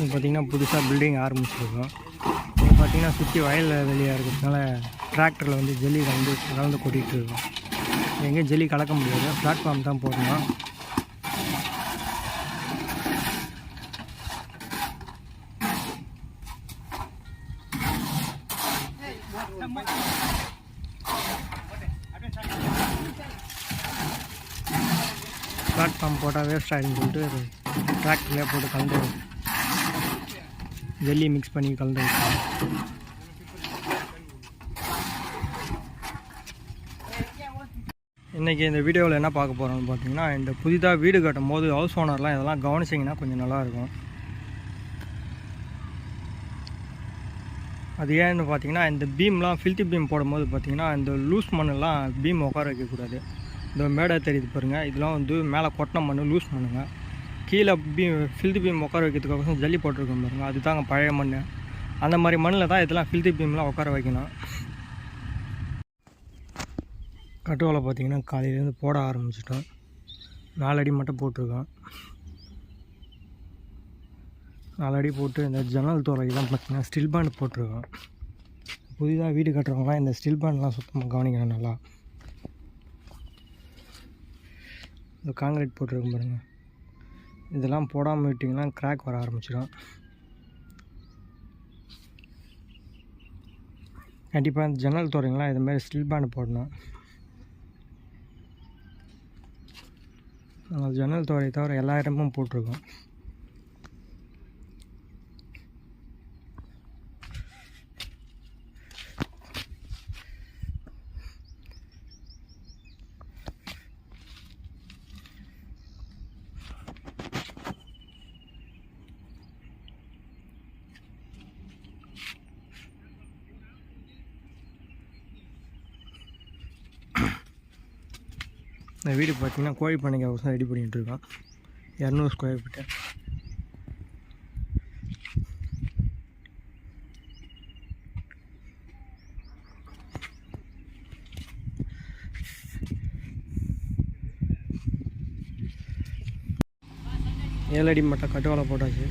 இது பார்த்திங்கன்னா புதுசாக பில்டிங் ஆரம்பிச்சிருக்கோம். இப்போ பார்த்திங்கன்னா சுற்றி வயல் வெளியாக இருக்கிறதுனால டிராக்டரில் வந்து ஜல்லி வந்து கலந்து கொட்டிகிட்டு இருக்கோம். எங்கேயும் ஜல்லி கலக்க முடியாது. பிளாட்ஃபார்ம் தான் போடணும். பிளாட்ஃபார்ம் போட்டால் வேஸ்ட் ஆகிடுன்னு சொல்லிட்டு டிராக்டர்லேயே போட்டு கலந்து ஜல்லி மிக்ஸ் பண்ணி கலந்து வைப்பாங்க இன்றைக்கி இந்த வீடியோவில் என்ன பார்க்க போகிறோம்னு பார்த்தீங்கன்னா இந்த புதிதாக வீடு கட்டும் போது ஹவுஸ் ஓனர்லாம் இதெல்லாம் கவனிச்சிங்கன்னா கொஞ்சம் நல்லாயிருக்கும் அது ஏன்னு பார்த்தீங்கன்னா இந்த பீம்லாம் ஃபில்த்தி பீம் போடும்போது பார்த்தீங்கன்னா இந்த லூஸ் மண்ணெல்லாம் பீம் உட்கார வைக்கக்கூடாது. இந்த மேடை தெரியுது பாருங்கள் இதெல்லாம் வந்து மேலே கொட்டின மண் லூஸ் மண்ணுங்க. கீழே பீம் ஃபில்து பீம் உட்கார வைக்கிறதுக்கோசம் ஜல்லி போட்டிருக்கோம் பாருங்கள் அதுதாங்க பழைய மண் அந்த மாதிரி மண்ணில் தான் இதெல்லாம் ஃபில்து பீம்லாம் உட்கார வைக்கணும். கட்டுவலை பார்த்தீங்கன்னா காலையிலேருந்து போட ஆரம்பிச்சிட்டோம் நாலடி மட்டும் போட்டிருக்கோம் நாலடி போட்டு இந்த ஜன்னல் துறையெல்லாம் பார்த்திங்கன்னா ஸ்டில் பேண்ட் போட்டிருக்கோம் புதிதாக வீடு கட்டுறவங்களாம் இந்த ஸ்டில் பேண்ட்லாம் சுத்தமாக கவனிக்கணும் நல்லா. இந்த காங்கிரீட் போட்டிருக்கோம் பாருங்கள் இதெல்லாம் போடாமல் விட்டிங்கன்னா கிராக் வர ஆரம்பிச்சிடும். கண்டிப்பாக இந்த ஜன்னல் துறைங்களாம் இதுமாரி ஸ்டில் பேண்ட் போடணும். நாங்கள் ஜன்னல் துறையை தவிர எல்லா இடமும் போட்டிருக்கோம். இந்த வீடு பார்த்தீங்கன்னா கோழி பண்ணைக்கு அவசரம் ரெடி பண்ணிகிட்டு இருக்கோம் இரநூறு ஸ்கொயர் ஃபீட்டு ஏழடி மட்டும் கட்டுவாலை போட்டாச்சு.